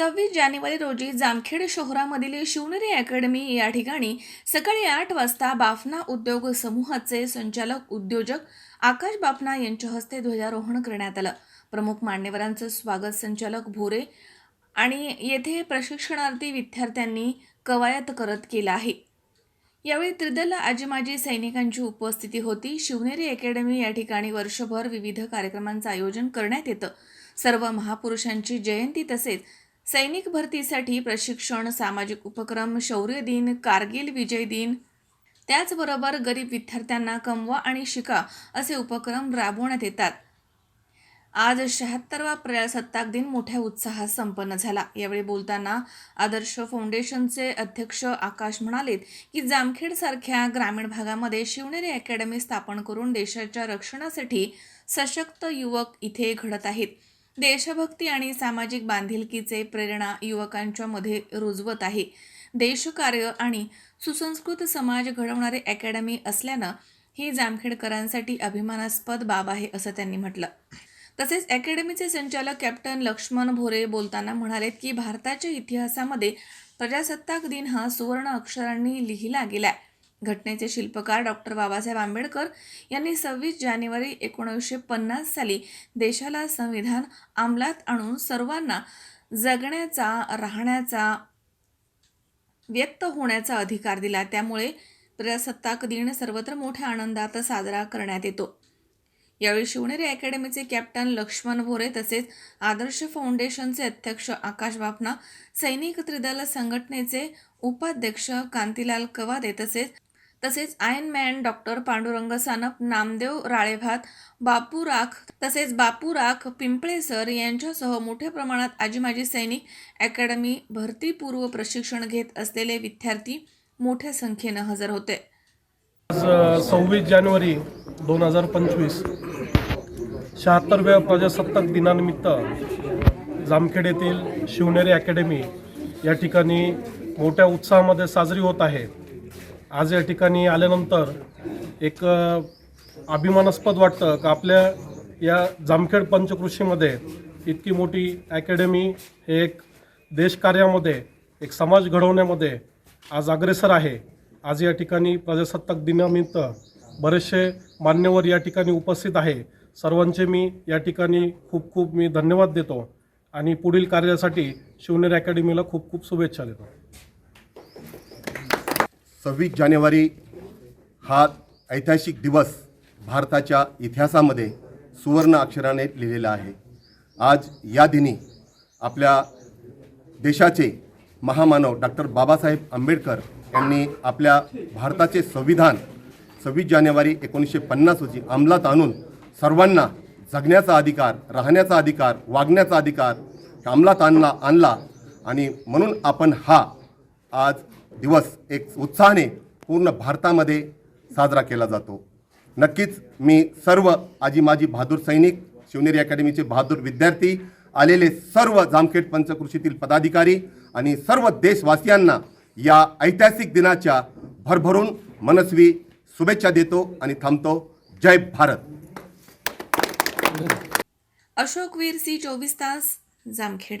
सव्वीस जानेवारी रोजी जामखेड शहरामधील शिवनेरी अकॅडमी या ठिकाणी सकाळी आठ वाजता बाफना उद्योग समूहाचे संचालक उद्योजक आकाश बाफना यांच्या हस्ते ध्वजारोहण करण्यात आलं. प्रमुख मान्यवरांचं स्वागत संचालक भोरे आणि येथे प्रशिक्षणार्थी विद्यार्थ्यांनी कवायत करत केला आहे. यावेळी त्रिदल आजीमाजी सैनिकांची उपस्थिती होती. शिवनेरी अकॅडमी या ठिकाणी वर्षभर विविध कार्यक्रमांचं आयोजन करण्यात येतं. सर्व महापुरुषांची जयंती तसेच सैनिक भरतीसाठी प्रशिक्षण सामाजिक उपक्रम शौर्य दिन कारगिल विजय दिन. त्याचबरोबर गरीब विद्यार्थ्यांना कमवा आणि शिका असे उपक्रम राबवण्यात येतात. आज शहात्तरवा प्रजासत्ताक दिन मोठ्या उत्साहात संपन्न झाला. यावेळी बोलताना आदर्श फाउंडेशनचे अध्यक्ष आकाश म्हणालेत की जामखेड सारख्या ग्रामीण भागामध्ये शिवनेरी अकॅडमी स्थापन करून देशाच्या रक्षणासाठी सशक्त युवक इथे घडत आहेत. देशभक्ती आणि सामाजिक बांधिलकीचे प्रेरणा युवकांच्या मध्ये रुजवत आहे. देशकार्य आणि सुसंस्कृत समाज घडवणारे अकॅडमी असल्यानं ही जामखेडकरांसाठी अभिमानास्पद बाब आहे असं त्यांनी म्हटलं. तसेच अकॅडमीचे संचालक कॅप्टन लक्ष्मण भोरे बोलताना म्हणालेत की भारताच्या इतिहासामध्ये प्रजासत्ताक दिन हा सुवर्ण अक्षरांनी लिहिला गेलाय. घटनेचे शिल्पकार डॉक्टर बाबासाहेब आंबेडकर यांनी सव्वीस जानेवारी एकोणीसशे पन्नास साली देशाला संविधान अंमलात आणून सर्वांना जगण्याचा राहण्याचा व्यक्त होण्याचा अधिकार दिला. त्यामुळे प्रजासत्ताक दिन सर्वत्र मोठ्या आनंदात साजरा करण्यात येतो. यावेळी शिवनेरी अकॅडमीचे कॅप्टन लक्ष्मण भोरे तसेच आदर्श फाउंडेशनचे अध्यक्ष आकाश बापना सैनिक त्रिदल संघटनेचे उपाध्यक्ष कांतीलाल कवादे तसेच तसेच iron man doctor Pandurang Sanap Namdev Ralebhat Bapu Rakh तसेच बापू राख पिंपळे सर यांच्यासह मोठ्या प्रमाणात आजी माजी सैनिक अकॅडमी भरतीपूर्व प्रशिक्षण घेत असलेले विद्यार्थी मोठ्या संख्येनं हजर होते. सव्वीस जानेवारी दोन हजार पंचवीस शहात्तरव्या प्रजासत्ताक दिनानिमित्त जामखेड येथील शिवनेरी अकॅडमी या ठिकाणी मोठ्या उत्साहामध्ये साजरी होत आहे. आज या ठिकाणी आल्यानंतर एक अभिमानास्पद वाटतं का आपल्या या जामखेड पंचकृषीमध्ये इतकी मोठी अकॅडमी हे एक देशकार्यामध्ये एक समाज घडवण्यामध्ये आज अग्रेसर आहे. आज या ठिकाणी प्रजासत्ताक दिनानिमित्त बरेचसे मान्यवर या ठिकाणी उपस्थित आहे. सर्वांचे मी या ठिकाणी खूप खूप मी धन्यवाद देतो आणि पुढील कार्यासाठी शिवनेर अकॅडमीला खूप खूप शुभेच्छा देतो. सव्वीस जानेवारी हा ऐतिहासिक दिवस भारताच्या इतिहासामध्ये सुवर्ण अक्षराने लिहिलेला आहे. आज या दिनी आपल्या देशाचे महामानव डॉक्टर बाबासाहेब आंबेडकर यांनी आपल्या भारताचे संविधान सव्वीस जानेवारी एकोणीसशे पन्नास रोजी अंमलात आणून सर्वांना जगण्याचा अधिकार राहण्याचा अधिकार वागण्याचा अधिकार अंमलात आणला आणला आणि म्हणून आपण हा आज दिवस एक उत्साहाने पूर्ण भारतामध्ये साजरा केला जातो. नक्कीच मी सर्व आजी माजी बहादूर सैनिक शिवनेरी अकॅडमीचे बहादूर विद्यार्थी आलेले सर्व जामखेड पंचकृषीतील पदाधिकारी आणि सर्व देशवासियांना या ऐतिहासिक दिनाच्या भरभरून मनस्वी शुभेच्छा देतो आणि थांबतो. जय भारत. अशोक वीर सी चोवीस तास जामखेड.